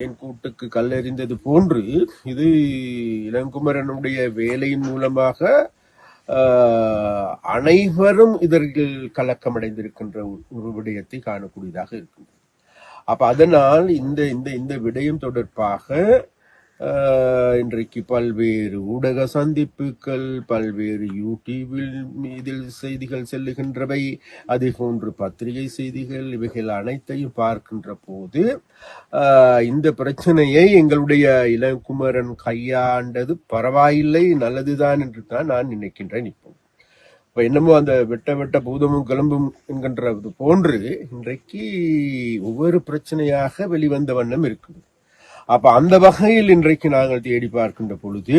என் கூட்டுக்கு கல்லெறிந்தது போன்று இது இளங்குமரனுடைய வேலையின் மூலமாக அனைவரும் இதற்கில் கலக்கமடைந்திருக்கின்ற ஒரு விடயத்தை காணக்கூடியதாக இருக்கின்றது. அப்ப அதனால் இந்த இந்த இந்த விடயம் தொடர்பாக இன்றைக்கு பல்வேறு ஊடக சந்திப்புகள் பல்வேறு யூடியூபில் இதில் செய்திகள் செல்லுகின்றவை. அதே போன்று பத்திரிகை செய்திகள் இவைகள் அனைத்தையும் பார்க்கின்ற போது இந்த பிரச்சனையை எங்களுடைய இளங்குமரன் கையாண்டது பரவாயில்லை நல்லதுதான் என்று தான் நான் நினைக்கின்றேன் இப்போ. இப்போ என்னமோ அந்த வெட்ட வெட்ட பூதமும் கிளம்பும் என்கின்றது போன்று இன்றைக்கு ஒவ்வொரு பிரச்சனையாக வெளிவந்த வண்ணம் இருக்குது. அப்ப அந்த வகையில் இன்றைக்கு நாங்கள் தேடி பார்க்கின்ற பொழுது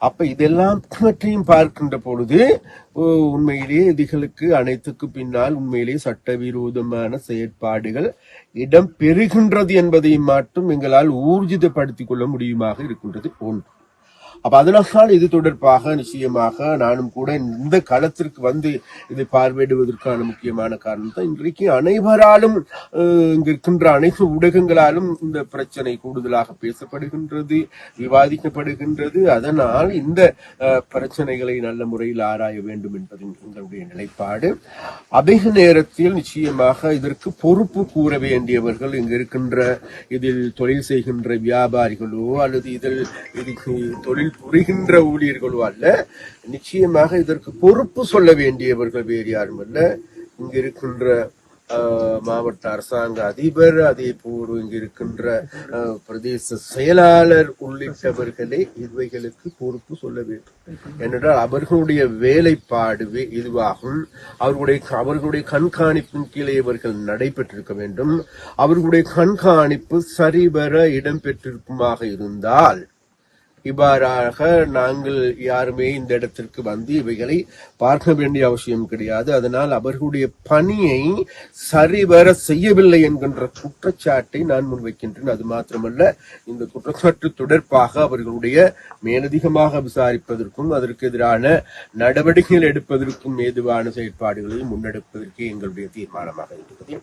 அப்ப இதெல்லாம் பற்றியும் பார்க்கின்ற பொழுது ஓ, உண்மையிலேயே இதுகளுக்கு அனைத்துக்கு பின்னால் உண்மையிலேயே சட்டவிரோதமான செயற்பாடுகள் இடம் பெறுகின்றது என்பதை மட்டும் எங்களால் ஊர்ஜிதப்படுத்திக் கொள்ள முடியுமாக இருக்கின்றது ஒன்று அப்ப அதனால் இது தொடர்பாக நிச்சயமாக நானும் கூட இந்த களத்திற்கு வந்து இதை பார்வையிடுவதற்கான முக்கியமான காரணம் தான் இன்றைக்கு அனைவராலும் இங்கு இங்க இருக்கின்ற அனைத்து ஊடகங்களாலும் இந்த பிரச்சனை கூடுதலாக பேசப்படுகின்றது விவாதிக்கப்படுகின்றது. அதனால் இந்த பிரச்சனைகளை நல்ல முறையில் ஆராய வேண்டும் என்பது எங்களுடைய நிலைப்பாடு. அதிக நேரத்தில் நிச்சயமாக இதற்கு பொறுப்பு கூற வேண்டியவர்கள் இங்கு இருக்கின்ற இதில் தொழில் செய்கின்ற வியாபாரிகளோ அல்லது இதில் இதுக்கு தொழில் புரிகின்ற ஊழியர்களோ அல்ல. நிச்சயமாக இதற்கு பொறுப்பு சொல்ல வேண்டியவர்கள் வேறு யாரும் அல்ல. இங்கு இருக்கின்ற மாவட்ட அரசாங்க அதிபர் அதே போல் இங்கு இருக்கின்ற பிரதேச செயலாளர் உள்ளிட்டவர்களே இவைகளுக்கு பொறுப்பு சொல்ல வேண்டும். ஏனென்றால் அவர்களுடைய வேலைப்பாடு இதுவாகும். அவர்களுடைய அவர்களுடைய கண்காணிப்பின் கீழே இவர்கள் நடைபெற்றிருக்க வேண்டும். அவர்களுடைய கண்காணிப்பு சரிவர இடம்பெற்றிருக்குமாக இருந்தால் இவ்வாறாக நாங்கள் யாருமே இந்த இடத்திற்கு வந்து இவைகளை பார்க்க வேண்டிய அவசியம் கிடையாது. அதனால் அவர்களுடைய பணியை சரிவர செய்யவில்லை என்கின்ற குற்றச்சாட்டை நான் முன்வைக்கின்றேன். அது மாத்திரமல்ல இந்த குற்றச்சாட்டு தொடர்பாக அவர்களுடைய மேலதிகமாக விசாரிப்பதற்கும் அதற்கு எதிரான நடவடிக்கைகள் எடுப்பதற்கும் ஏதுவான செயற்பாடுகளை முன்னெடுப்பதற்கு எங்களுடைய தீர்மானமாக இருக்கிறது.